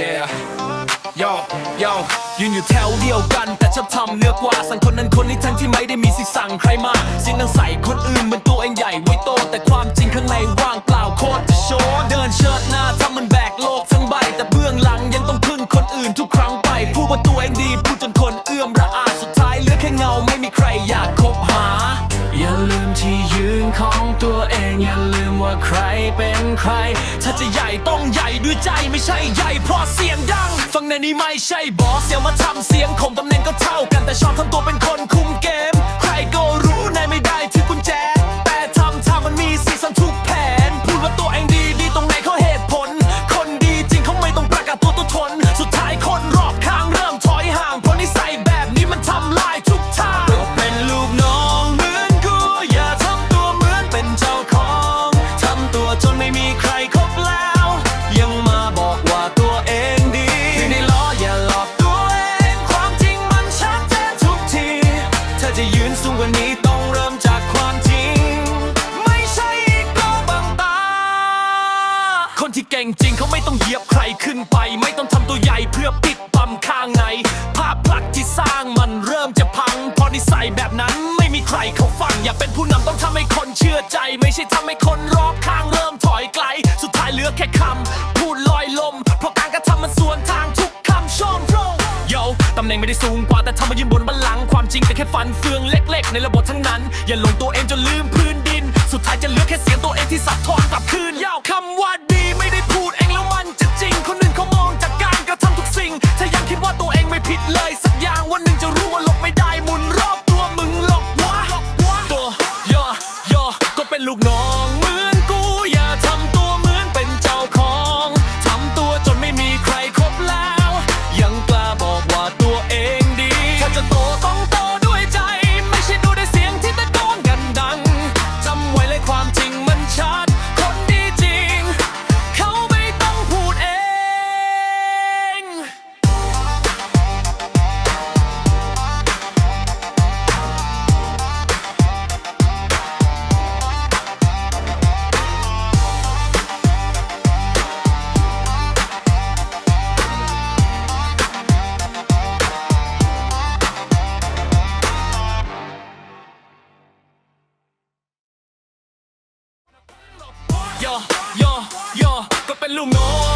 yeah โยโยยืนอยู่แถวเดียวกัน แต่ชอบทำเนือกว่า สั่งคนนั้นคนนี้ทั้งที่ไม่ได้มีสิสั่งใครมาสิ่งนั้นใส่คนอื่นเป็นตัวเองใหญ่ไว้โต แต่ความจริงข้างในว่างเปล่าโคตรจะโชว์เดินเชิดหน้าทำมันแบกโลกทั้งใบ แต่เบื้องหลังยังต้องพึ่งคนอื่นทุกครั้งไปพูดว่าตัวเองดี ที่ยืนของตัวเองอย่าลืมว่าใครเป็นใคร ถ้าจะใหญ่ต้องใหญ่ด้วยใจไม่ใช่ใหญ่เพราะเสียงดัง ฟังในนี้ไม่ใช่บอสอย่ามาทำเสียงข่มตำแหน่งก็เท่ากันแต่ชอบทำตัวเป็นคนคุมเก ยืนสูงกว่านี้ต้องเริ่มจากความจริง ไม่ใช่อีโก้บังตา คนที่เก่งจริงเขาไม่ต้องเหยียบใครขึ้นไป ไม่ต้องทำตัวใหญ่เพื่อปิดบังข้างใน ภาพลักษณ์ที่สร้างมันเริ่มจะพังเพราะนิสัยแบบนั้นไม่มีใครเขาฟัง อยากเป็นผู้นำต้องทำให้คนเชื่อใจ ไม่ใช่ทำให้คนรอบข้างเริ่มถอยไกล สุดท้ายเหลือแค่คำ ตำแหน่งไม่ได้สูงกว่าแต่ทำมายืนบนบัลลังก์ความจริงเป็นแค่ฟันเฟืองเล็ก ๆ ในระบบทั้งนั้น อย่าหลงตัวเองจนลืมพื้นดิน สุดท้ายจะเหลือแค่เสียงตัวเองที่สับทอนกลับคืนยาวคำว่าดีไม่ได้พูดเองแล้วมันจะจริง คนอื่นเขามองจากการกระทำทุกสิ่ง ถ้ายังคิดว่าตัวเองไม่ผิดเลยสักอย่างวันหนึ่งจะรู้ว่าหลบไม่ได้หมุนรอบตัวมึงหลอกวะตัวย่อย่อก็เป็นลูกน้อง ย่อย่อย่อก็เป็นลูกน้อง